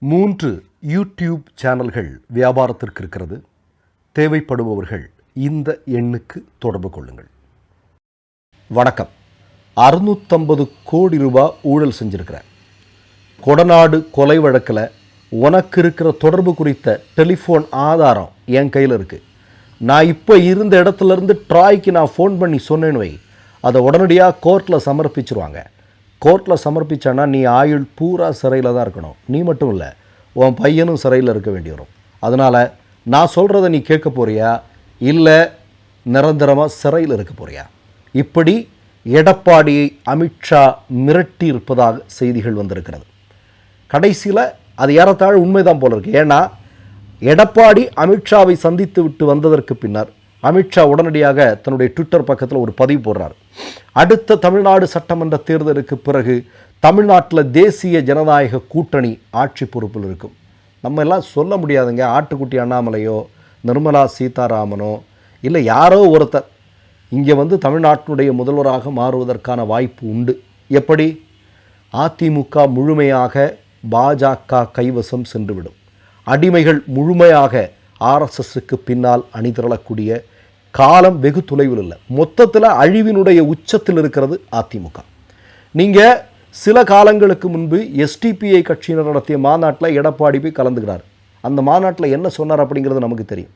மூன்று யூடியூப் சேனல்கள் வியாபாரத்திற்கு இருக்கிறது. தேவைப்படுபவர்கள் இந்த எண்ணுக்கு தொடர்பு கொள்ளுங்கள். வணக்கம். அறுநூத்தம்பது கோடி ரூபாய் ஊழல் செஞ்சுருக்கிறேன். கொடநாடு கொலை வழக்கில் உனக்கு இருக்கிற தொடர்பு குறித்த டெலிஃபோன் ஆதாரம் என் கையில் இருக்குது நான் இப்போ இருந்த இடத்துல இருந்து ட்ராய்க்கு நான் ஃபோன் பண்ணி சொன்னேன்னு வை. அதை உடனடியாக கோர்ட்டில் சமர்ப்பிச்சிருவாங்க. கோர்ட்டில் சமர்ப்பிச்சானா நீ ஆயுள் பூரா சிறையில் தான் இருக்கணும். நீ மட்டும் இல்லை உன் பையனும் சிறையில் இருக்க வேண்டி வரும். அதனால் நான் சொல்கிறத நீ கேட்க போறியா? இல்லை நிரந்தரமாக சிறையில் இருக்க போறியா? இப்படி எடப்பாடியை அமித்ஷா மிரட்டி இருப்பதாக செய்திகள் வந்திருக்கிறது. கடைசியில் அது ஏறத்தாழ உண்மைதான் போல இருக்கு. ஏன்னா எடப்பாடி அமித்ஷாவை சந்தித்து விட்டு வந்ததற்கு பின்னர் அமித்ஷா உடனடியாக தன்னுடைய ட்விட்டர் பக்கத்தில் ஒரு பதிவு போடுறார். அடுத்த தமிழ்நாடு சட்டமன்ற தேர்தலுக்கு பிறகு தமிழ்நாட்டில் தேசிய ஜனநாயக கூட்டணி ஆட்சி பொறுப்பில் இருக்கும். நம்ம எல்லாம் சொல்ல முடியாதுங்க. ஆட்டுக்குட்டி அண்ணாமலையோ நிர்மலா சீதாராமனோ இல்லை யாரோ ஒருத்தர் இங்கே வந்து தமிழ்நாட்டினுடைய முதல்வராக மாறுவதற்கான வாய்ப்பு உண்டு. எப்படி? அதிமுக முழுமையாக பாஜக கைவசம் சென்றுவிடும். அடிமைகள் முழுமையாக ஆர்எஸ்எஸ்க்கு பின்னால் அணிதிரளக்கூடிய காலம் வெகு தொலைவில் இல்லை. மொத்தத்தில் அழிவினுடைய உச்சத்தில் இருக்கிறது அதிமுக. நீங்கள் சில காலங்களுக்கு முன்பு எஸ்டிபிஐ கட்சியினர் நடத்திய மாநாட்டில் எடப்பாடி போய் கலந்துக்கிறார். அந்த மாநாட்டில் என்ன சொன்னார் அப்படிங்கிறது நமக்கு தெரியும்.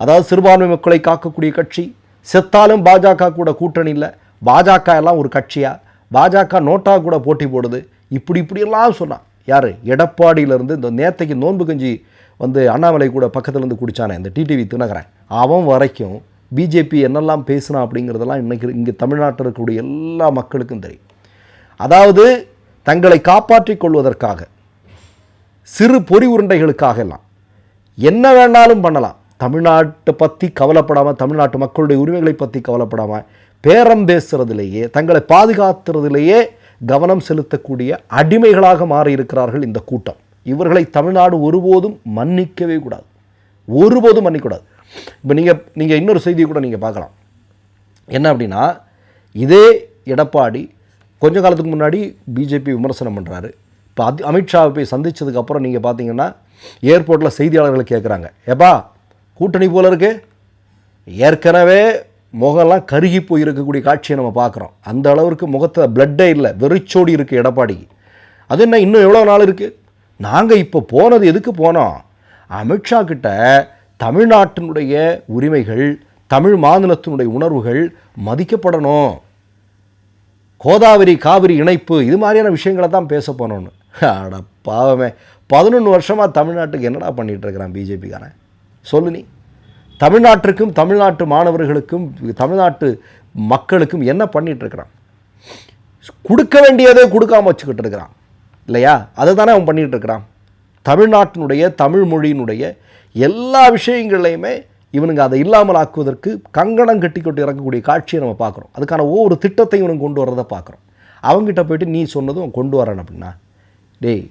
அதாவது சிறுபான்மை மக்களை காக்கக்கூடிய கட்சி செத்தாலும் பாஜக கூட கூட்டணி இல்லை. பாஜக எல்லாம் ஒரு கட்சியாக பாஜக நோட்டா கூட போட்டி போடுது. இப்படி இப்படியெல்லாம் சொன்னான். யார்? எடப்பாடியிலேருந்து இந்த நேத்தைக்கு நோன்பு கஞ்சி வந்து அண்ணாமலை கூட பக்கத்துலேருந்து இருந்து குடிச்சானே இந்த டிடிவி தினகரன். அவன் வரைக்கும் பிஜேபி என்னெல்லாம் பேசினா அப்படிங்கிறதெல்லாம் இன்றைக்கி இங்கே தமிழ்நாட்டில் இருக்கக்கூடிய எல்லா மக்களுக்கும் தெரியும். அதாவது தங்களை காப்பாற்றிக் கொள்வதற்காக சிறு பொறி உருண்டைகளுக்காக எல்லாம் என்ன வேணாலும் பண்ணலாம். தமிழ்நாட்டை பற்றி கவலைப்படாமல் தமிழ்நாட்டு மக்களுடைய உரிமைகளை பற்றி கவலைப்படாமல் பேரம் பேசுகிறதுலேயே தங்களை பாதுகாத்துறதுலேயே கவனம் செலுத்தக்கூடிய அடிமைகளாக மாறியிருக்கிறார்கள் இந்த கூட்டம். இவர்களை தமிழ்நாடு ஒருபோதும் மன்னிக்கவே கூடாது. ஒருபோதும் மன்னிக்கூடாது இப்போ நீங்கள் நீங்கள் இன்னொரு செய்தியை கூட நீங்கள் பார்க்கலாம். என்ன அப்படின்னா இதே எடப்பாடி கொஞ்ச காலத்துக்கு முன்னாடி பிஜேபி விமர்சனம் பண்ணுறாரு இப்போ அது அமித்ஷாவை போய் சந்தித்ததுக்கப்புறம் நீங்கள் பார்த்தீங்கன்னா ஏர்போர்ட்டில் செய்தியாளர்கள் கேட்குறாங்க ஏப்பா கூட்டணி போல இருக்கு. ஏற்கனவே முகம்லாம் கருகி போய் இருக்கக்கூடிய காட்சியை நம்ம பார்க்குறோம். அந்த அளவுக்கு முகத்தில் பிளட்டே இல்லை வெறிச்சோடி இருக்குது எடப்பாடிக்கு. அது என்ன இன்னும் எவ்வளோ நாள் இருக்குது நாங்கள் இப்போ போனது எதுக்கு போனோம்? அமித்ஷா கிட்ட தமிழ்நாட்டினுடைய உரிமைகள் தமிழ் மாநிலத்தினுடைய உணர்வுகள் மதிக்கப்படணும். கோதாவரி காவிரி இணைப்பு இது மாதிரியான விஷயங்களை தான் பேச போனோன்னு அட பாவமே. பதினொன்று வருஷமாக தமிழ்நாட்டுக்கு என்னடா பண்ணிகிட்டு இருக்கிறான் பிஜேபிக்காரன்? சொல்லு நீ. தமிழ்நாட்டிற்கும் தமிழ்நாட்டு மாணவர்களுக்கும் தமிழ்நாட்டு மக்களுக்கும் என்ன பண்ணிகிட்ருக்கிறான் கொடுக்க வேண்டியதே கொடுக்காம வச்சுக்கிட்டு இருக்கிறான். இல்லையா? அதை தானே அவன் பண்ணிகிட்டு இருக்கிறான். தமிழ்நாட்டினுடைய தமிழ் மொழியினுடைய எல்லா விஷயங்கள்லையுமே இவனுங்க அதை இல்லாமல் ஆக்குவதற்கு கங்கணம் கட்டி கொண்டு இறக்கக்கூடிய காட்சியை நம்ம பார்க்குறோம். அதுக்கான ஒவ்வொரு திட்டத்தையும் இவனுக்கு கொண்டு வரதை பார்க்குறோம். அவங்ககிட்ட போயிட்டு நீ சொன்னதும் அவன் கொண்டு வரேன் அப்படின்னா டேய்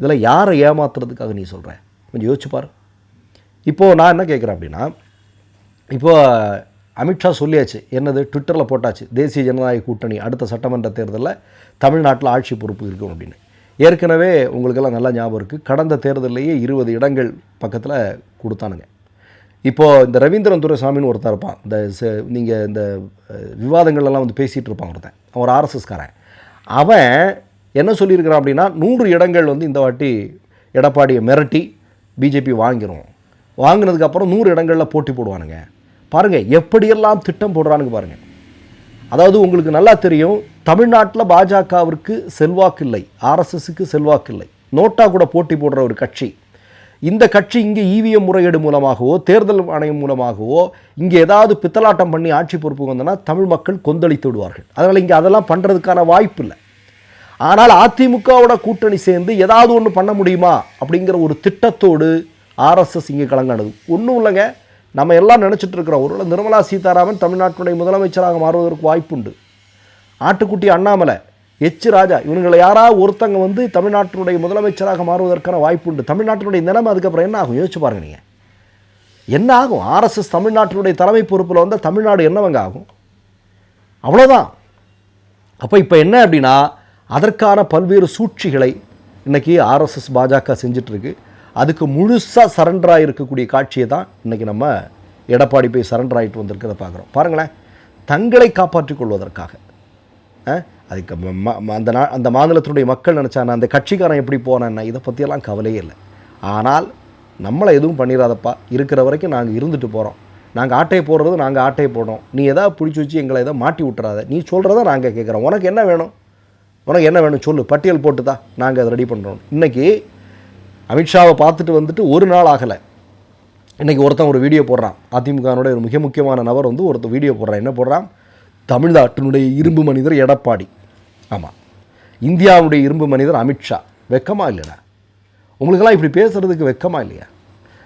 இதில் யாரை ஏமாத்துறதுக்காக நீ சொல்கிற கொஞ்சம் யோசிச்சுப்பார் பாரு. இப்போது நான் என்ன கேட்குறேன் அப்படின்னா இப்போ அமித்ஷா சொல்லியாச்சு என்னது? ட்விட்டரில் போட்டாச்சு தேசிய ஜனநாயக கூட்டணி அடுத்த சட்டமன்ற தேர்தலில் தமிழ்நாட்டில் ஆட்சி பொறுப்பு இருக்கும் அப்படின்னு. ஏற்கனவே உங்களுக்கெல்லாம் நல்லா ஞாபகம் இருக்குது கடந்த தேர்தலையே இருபது இடங்கள் பக்கத்தில் கொடுத்தானுங்க. இப்போது இந்த ரவீந்திரன் துரைசாமின்னு ஒருத்தர் இருப்பான். இந்த நீங்கள் இந்த விவாதங்கள்லாம் வந்து பேசிகிட்டு இருப்பான் ஒருத்தன். அவன் ஒரு ஆர்எஸ்எஸ்காரன். அவன் என்ன சொல்லியிருக்கிறான் அப்படின்னா நூறு இடங்கள் வந்து இந்த வாட்டி எடப்பாடியை மிரட்டி பிஜேபி வாங்கிடும் வாங்கினதுக்கப்புறம் நூறு இடங்களில் போட்டி போடுவானுங்க. பாருங்கள் எப்படியெல்லாம் திட்டம் போடுறானுங்க பாருங்கள் அதாவது உங்களுக்கு நல்லா தெரியும் தமிழ்நாட்டில் பாஜகவிற்கு செல்வாக்கு இல்லை ஆர்எஸ்எஸுக்கு செல்வாக்கு இல்லை நோட்டா கூட போட்டி போடுற ஒரு கட்சி. இந்த கட்சி இங்கே இவிஎம் முறையீடு மூலமாகவோ தேர்தல் ஆணையம் மூலமாகவோ இங்கே ஏதாவது பித்தலாட்டம் பண்ணி ஆட்சி பொறுப்பு வந்தனா தமிழ் மக்கள் கொந்தளித்து விடுவார்கள். அதனால் இங்கே அதெல்லாம் பண்ணுறதுக்கான வாய்ப்பு இல்லை. ஆனால் அதிமுகவோட கூட்டணி சேர்ந்து ஏதாவது ஒன்று பண்ண முடியுமா அப்படிங்கிற ஒரு திட்டத்தோடு ஆர்எஸ்எஸ் இங்கே கலங்கானது. ஒன்றும் இல்லைங்க. நம்ம எல்லாம் நினச்சிட்டு இருக்கிறோம். ஒருவேளை நிர்மலா சீதாராமன் தமிழ்நாட்டினுடைய முதலமைச்சராக மாறுவதற்கு வாய்ப்புண்டு. ஆட்டுக்குட்டி அண்ணாமலை எச் ராஜா இவங்களை யாராவது ஒருத்தங்க வந்து தமிழ்நாட்டினுடைய முதலமைச்சராக மாறுவதற்கான வாய்ப்புண்டு. தமிழ்நாட்டினுடைய நிலைமை அதுக்கப்புறம் என்ன ஆகும்? யோசிச்சு பாருங்க நீங்கள் என்ன ஆகும்? ஆர்எஸ்எஸ் தமிழ்நாட்டினுடைய தலைமை பொறுப்பில் வந்தால் தமிழ்நாடு என்னவங்க ஆகும்? அவ்வளோதான் அப்போ இப்போ என்ன அப்படின்னா அதற்கான பல்வேறு சூழ்ச்சிகளை இன்றைக்கி ஆர்எஸ்எஸ் பாஜக செஞ்சிட்ருக்கு அதுக்கு முழுசாக சரண்டராக இருக்கக்கூடிய காட்சியை தான் இன்றைக்கி நம்ம எடப்பாடி போய் சரண்டர் ஆகிட்டு வந்திருக்கிறத பார்க்குறோம். பாருங்களேன். தங்களை காப்பாற்றிக் கொள்வதற்காக. அதுக்கு ம- அந்த நா அந்த மாநிலத்தினுடைய மக்கள் நினச்சானா அந்த கட்சிக்காரன் எப்படி போனேன்னா இதை பற்றியெல்லாம் கவலையே இல்லை. ஆனால் நம்மளை எதுவும் பண்ணிடாதப்பா. இருக்கிற வரைக்கும் நாங்கள் இருந்துட்டு போகிறோம் நாங்கள் ஆட்டையை போடுறது நாங்கள் ஆட்டையை போடுறோம். நீ எதாவது பிடிச்சி வச்சு எங்களை எதாவது மாட்டி விட்டுறாத. நீ சொல்கிறத நாங்கள் கேட்குறோம் உனக்கு என்ன வேணும்? உனக்கு என்ன வேணும்? சொல்லு. பட்டியல் போட்டு தான் நாங்கள் அதை ரெடி பண்ணுறோம் இன்றைக்கி அமித்ஷாவை பார்த்துட்டு வந்துட்டு ஒரு நாள் ஆகலை. இன்றைக்கி ஒருத்தன் ஒரு வீடியோ போடுறான். அதிமுகனுடைய ஒரு மிக முக்கியமான நபர் வந்து ஒருத்தன் வீடியோ போடுறான். என்ன போடுறான்? தமிழ்நாட்டினுடைய இரும்பு மனிதர் எடப்பாடி. ஆமாம் இந்தியாவுடைய இரும்பு மனிதர் அமித்ஷா. வெக்கமா இல்லைடா? உங்களுக்கெல்லாம் இப்படி பேசுகிறதுக்கு வெக்கமா இல்லையா?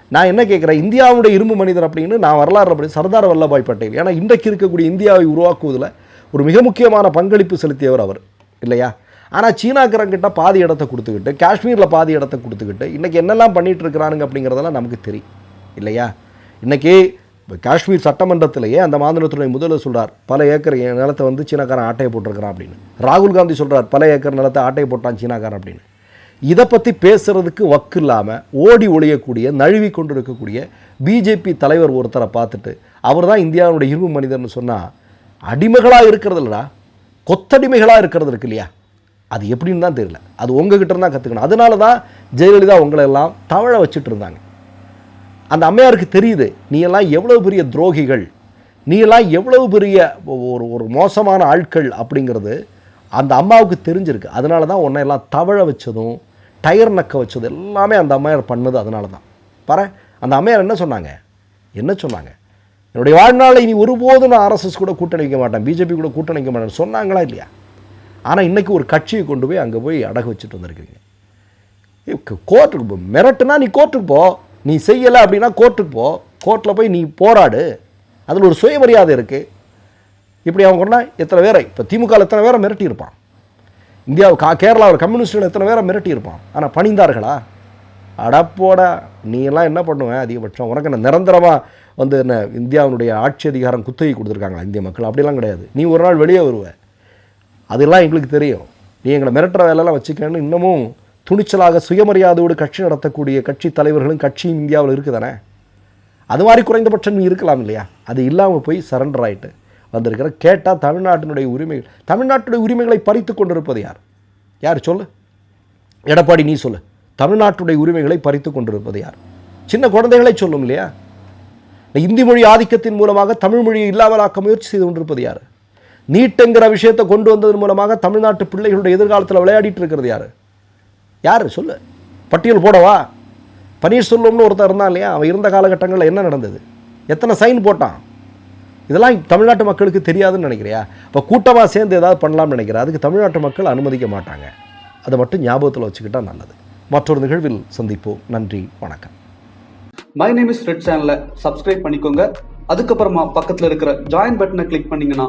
நான் என்ன கேட்குறேன் இந்தியாவுடைய இரும்பு மனிதர் அப்படின்னு நான் வரலாறு அப்படி சர்தார் வல்லபாய் பட்டேல். ஏன்னா இன்றைக்கு இருக்கக்கூடிய இந்தியாவை உருவாக்குவதில் ஒரு மிக முக்கியமான பங்களிப்பு செலுத்தியவர் அவர். இல்லையா? ஆனால் சீனாக்காரங்கிட்ட பாதி இடத்த கொடுத்துக்கிட்டு காஷ்மீரில் பாதி இடத்த கொடுத்துக்கிட்டு இன்றைக்கி என்னெல்லாம் பண்ணிட்டு இருக்கிறானுங்க அப்படிங்கிறதெல்லாம் நமக்கு தெரியும். இல்லையா? இன்றைக்கி இப்போ காஷ்மீர் சட்டமன்றத்திலேயே அந்த மாநிலத்துடைய முதல்வர் சொல்கிறார் பல ஏக்கர் என் நிலத்தை வந்து சீனாக்காரன் ஆட்டையை போட்டிருக்கிறான் அப்படின்னு. ராகுல் காந்தி சொல்கிறார் பல ஏக்கர் நிலத்தை ஆட்டையை போட்டான் சீனாக்காரன் அப்படின்னு. இதை பற்றி பேசுறதுக்கு வக்கு இல்லாமல் ஓடி ஒழியக்கூடிய நழுவி கொண்டு இருக்கக்கூடிய பிஜேபி தலைவர் ஒருத்தரை பார்த்துட்டு அவர் தான் இந்தியாவுடைய இரும்பு மனிதர்னு சொன்னால் அடிமைகளாக இருக்கிறது இல்லைடா கொத்தடிமைகளாக இருக்கிறது இருக்கு இல்லையா? அது எப்படின்னு தான் தெரியல. அது உங்ககிட்ட இருந்தால் கற்றுக்கணும் அதனால தான் ஜெயலலிதா உங்களை எல்லாம் தவழ வச்சுட்டு இருந்தாங்க. அந்த அம்மையாருக்கு தெரியுது நீ எல்லாம் எவ்வளவு பெரிய துரோகிகள் நீ எல்லாம் எவ்வளவு பெரிய ஒரு ஒரு மோசமான ஆட்கள் அப்படிங்கிறது அந்த அம்மாவுக்கு தெரிஞ்சிருக்கு. அதனால தான் உன்னை எல்லாம் தவழ வச்சதும் டயர் நக்க வச்சது எல்லாமே அந்த அம்மையார் பண்ணது அதனால தான் பாரு அந்த அம்மையார் என்ன சொன்னாங்க? என்ன சொன்னாங்க? என்னுடைய வாழ்நாளை இனி ஒருபோதும் நான் ஆர்எஸ்எஸ் கூட கூட்டணிக்க மாட்டேன் பிஜேபி கூட கூட்டணிக்க மாட்டேன் சொன்னாங்களா இல்லையா? ஆனால் இன்றைக்கி ஒரு கட்சியை கொண்டு போய் அங்கே போய் அடகு வச்சுட்டு வந்திருக்கீங்க. கோர்ட்டுக்கு போ. மிரட்டுனா நீ கோர்ட்டுக்கு போ. நீ செய்யலை அப்படின்னா கோர்ட்டுக்கு போ. கோர்ட்டில் போய் நீ போராடு. அதில் ஒரு சுயமரியாதை இருக்குது இப்படி அவங்க கொண்டா எத்தனை பேரை இப்போ திமுகவில் எத்தனை பேரை மிரட்டியிருப்பான்? இந்தியா கா கேரளாவில் கம்யூனிஸ்டில் எத்தனை பேரை மிரட்டியிருப்பான்? ஆனால் பணிந்தார்களா? அடப்போடா நீ எல்லாம் என்ன பண்ணுவேன் அதிகபட்சம் உனக்கு என்ன நிரந்தரமாக வந்து என்ன இந்தியாவினுடைய ஆட்சி அதிகாரம் குத்தகை கொடுத்துருக்காங்களா இந்திய மக்கள்? அப்படிலாம் கிடையாது. நீ ஒரு நாள் வெளியே வருவ. அதெல்லாம் எங்களுக்கு தெரியும். நீ எங்களை மிரட்டுற வேலையெல்லாம் வச்சுக்கன்னு இன்னமும் துணிச்சலாக சுயமரியாதையோடு கட்சி நடத்தக்கூடிய கட்சி தலைவர்களும் கட்சியும் இந்தியாவில் இருக்குதானே? அது மாதிரி குறைந்தபட்சம் நீ இருக்கலாம் இல்லையா? அது இல்லாமல் போய் சரண்டர் ஆகிட்டு வந்திருக்கிற கேட்டால் தமிழ்நாட்டினுடைய உரிமைகள் தமிழ்நாட்டுடைய உரிமைகளை பறித்து கொண்டிருப்பது யார்? யார் சொல்லு? எடப்பாடி நீ சொல்லு. தமிழ்நாட்டுடைய உரிமைகளை பறித்து கொண்டிருப்பது யார்? சின்ன குழந்தைகளை சொல்லும் இல்லையா? இந்தி மொழி ஆதிக்கத்தின் மூலமாக தமிழ் மொழியை இல்லாமலாக்க முயற்சி செய்து கொண்டிருப்பது யார்? நீட்டுங்கிற விஷயத்தை கொண்டு வந்ததன் மூலமாக தமிழ்நாட்டு பிள்ளைகளுடைய எதிர்காலத்தில் விளையாடிட்டு இருக்கிறது யார்? யார்? சொல்லு. பட்டியல் போடவா? பன்னீர்செல்வம்னு ஒருத்தர் இருந்தான் இல்லையா? அவன் இருந்த காலகட்டங்களில் என்ன நடந்தது? எத்தனை சைன் போட்டான்? இதெல்லாம் தமிழ்நாட்டு மக்களுக்கு தெரியாதுன்னு நினைக்கிறியா? இப்போ கூட்டமாக சேர்ந்து ஏதாவது பண்ணலாம்னு நினைக்கிறேன் அதுக்கு தமிழ்நாட்டு மக்கள் அனுமதிக்க மாட்டாங்க. அதை மட்டும் ஞாபகத்தில் வச்சுக்கிட்டா நல்லது. மற்றொரு நிகழ்வில் சந்திப்போம். நன்றி. வணக்கம். மை நேம் இஸ் ரெட் சேனலை சப்ஸ்கிரைப் பண்ணிக்கோங்க. அதுக்கப்புறமா பக்கத்தில் இருக்கிற ஜாயின் பட்டனை கிளிக் பண்ணிங்கன்னா